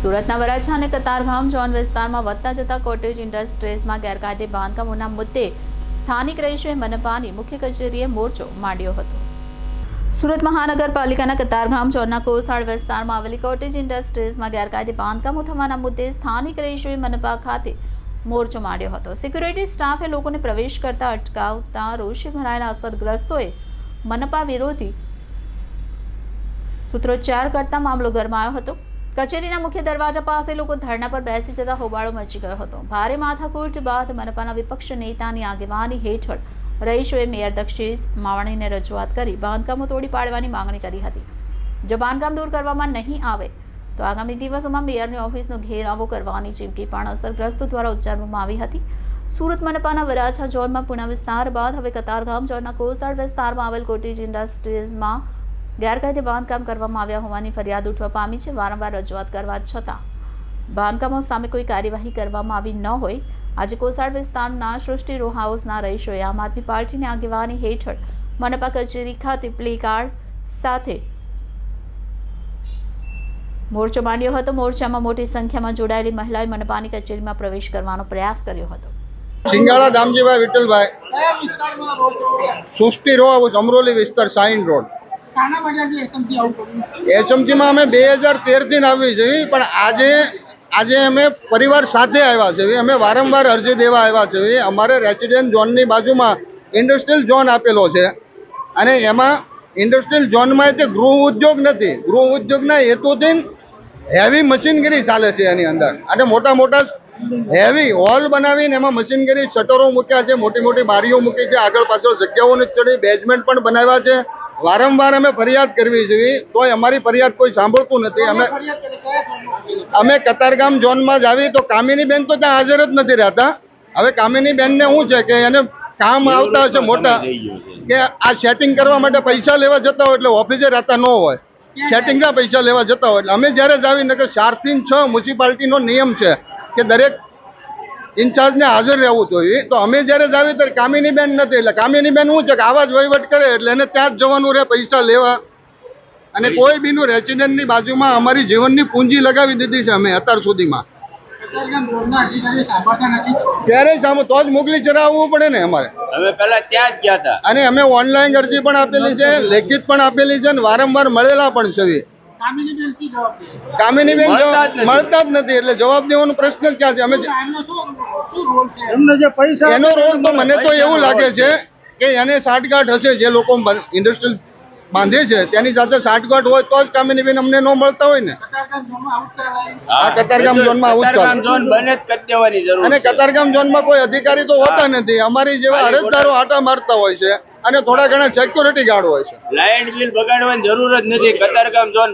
સુરતના વરાછા અને કતારગામ, ઝોન વિસ્તારમાં વધતા જતા કોટેજ ઇન્ડસ્ટ્રીઝમાં ગેરકાયદે બાંધકામોના મુદ્દે સ્થાનિક રહીશોએ મનપાની મુખ્ય કચેરીએ મોરચો માંડ્યો હતો. સુરત મહાનગરપાલિકાના કતારગામ, ઝોનના કોસાળ વિસ્તારમાં આવેલી કોટેજ ઇન્ડસ્ટ્રીઝમાં ગેરકાયદે બાંધકામો થવાના મુદ્દે સ્થાનિક રહીશોએ મનપા ખાતે મોરચો માંડ્યો હતો. સિક્યુરિટી સ્ટાફે લોકોને પ્રવેશ કરતા અટકાવતા રોષે ભરાયેલા અસરગ્રસ્તોએ મનપા વિરોધી સૂત્રોચ્ચાર કરતા મામલો ગરમાયો હતો. કચેરીના મુખ્ય દરવાજા પાસે લોકો ધરણા પર બેસી જતા હોબાળો મચી ગયો હતો. ભારે માથાકૂટ બાદ મનપાના વિપક્ષ નેતાની આગેવાની હેઠળ રહીશોએ મેયર દક્ષિશ માવાણીને રજૂઆત કરી બાંધકામો તોડી પાડવાની માંગણી કરી હતી. જો બાંધકામ દૂર કરવામાં નહીં આવે, તો આગામી દિવસોમાં મેયરની ઓફિસનો ઘેરાવો કરવાની ચીમકી પણ અસરગ્રસ્તો દ્વારા ઉચ્ચારવામાં આવી હતી. સુરત મનપાના વરાછા ઝોનમાં પુણા વિસ્તાર બાદ હવે કતારગામ ઝોનના કોસાડ વિસ્તારમાં આવેલ કોટીજ ઇન્ડસ્ટ્રીઝમાં ગેરકાયદે બાંધકામ કરવામાં આવ્યા હોવાની ફરિયાદ ઉઠવા પામી છે. વારંવાર રજૂઆત કરવા છતાં બાંધકામો સામે કોઈ કાર્યવાહી કરવામાં આવી ન હોય. આજે કોસાડ વિસ્તારના સૃષ્ટિ રો હાઉસના રહીશોએ આમ આદમી પાર્ટીની આગેવાની હેઠળ મનપા કચેરી ખાતે પ્લે સાથે મોરચો માંડ્યો હતો. મોરચામાં મોટી સંખ્યામાં જોડાયેલી મહિલાએ મનપાની કચેરીમાં પ્રવેશ કરવાનો પ્રયાસ કર્યો હતો. સિંગાળા દામજીભાઈ વિઠ્ઠલભાઈ, સૃષ્ટિ રો હાઉસ અમરોલી વિસ્તાર, સાઈન રોડ. શાના બજારથી એસએમસી આવું કર્યું એચએમસીમાં અમે બે હજાર તેરથી આવી છે, પણ આજે આજે અમે પરિવાર સાથે આવ્યા છે, અમે વારંવાર અરજી દેવા આવ્યા છે. અમારે રેસિડેન્ટ ઝોનની બાજુમાં ઇન્ડસ્ટ્રીયલ ઝોન આપેલો છે. અને એમાં ઇન્ડસ્ટ્રીયલ ઝોનમાં તે ગૃહ ઉદ્યોગ નથી. ગૃહ ઉદ્યોગના હેતુથી હેવી મશીનગીરી ચાલે છે એની અંદર. અને મોટા મોટા હેવી હોલ બનાવીને એમાં મશીનગીરી શટરો મૂક્યા છે, મોટી મોટી બારીઓ મૂકી છે, આગળ પાછળ જગ્યાઓ નથી ચડી, બેઝમેન્ટ પણ બનાવ્યા છે. વારંવાર અમે ફરિયાદ કરવી જોઈએ તોય અમારી ફરિયાદ કોઈ સાંભળતું નથી. અમે? અમે કતારગામ ઝોનમાં જ આવી તો કામિની બેન તો ત્યાં હાજર જ નથી રહેતા. હવે કામિની બેનને શું છે કે એને કામ આવતા હશે મોટા કે આ સેટિંગ કરવા માટે પૈસા લેવા જતા હોય એટલે ઓફિસે રહેતા ન હોય. સેટિંગના પૈસા લેવા જતા હોય એટલે અમે જ્યારે જ આવી નગર ચારથી છ મ્યુનિસિપાલિટીનો નિયમ છે કે દરેક ઇન્ચાર્જને હાજર રહેવું જોઈએ. તો અમે જ્યારે જાવી ત્યારે કામિની બેન નથી. એટલે કામિની બેન શું છે કે આવા જ વહીવટ કરે એટલે એને ત્યાં જ જવાનું રહે પૈસા લેવા. અને કોઈ બીનું રેસિડેન્ટની બાજુમાં અમારી જીવનની પૂંજી લગાવી દીધી છે અમે અત્યાર સુધીમાં. ક્યારેય સામે તો જ મોકલી ચડાવવું પડે ને અમારે. અમે પેલા ત્યાં જ ગયા હતા. અને અમે ઓનલાઈન અરજી પણ આપેલી છે લેખિત પણ આપેલી છે અને વારંવાર મળેલા પણ છે. કામિની બેન શી જવાબ દે? કામિની બેન મળતા જ નથી. એટલે જવાબ દેવાનો પ્રશ્ન જ ક્યાં છે? અમે એમનો શું શું રોલ છે? એમને જે પૈસા એનો રોલ તો મને તો એવું લાગે છે કે એને સાઠગાંઠ હશે જે લોકો ઇન્ડસ્ટ્રીયલ બાંધે છે તેની સાથે સાઠગાંઠ હોય તો જ કામિની બેન અમને ન મળતા હોય ને. કતારગામ ઝોનમાં આવું આ કતારગામ ઝોનમાં આવું જ કતારગામ ઝોન બંધ જ કરી દેવાની જરૂર અને કતારગામ ઝોનમાં કોઈ અધિકારી તો હોતા નથી. અમારી જેવા અરજદારો આટા મારતા હોય છે અને થોડા ઘણા સિક્યોરિટી ગાર્ડ હોય છે. લાઇટ બિલ બગાડવાની જરૂર જ નથી. કતારગામ ઝોન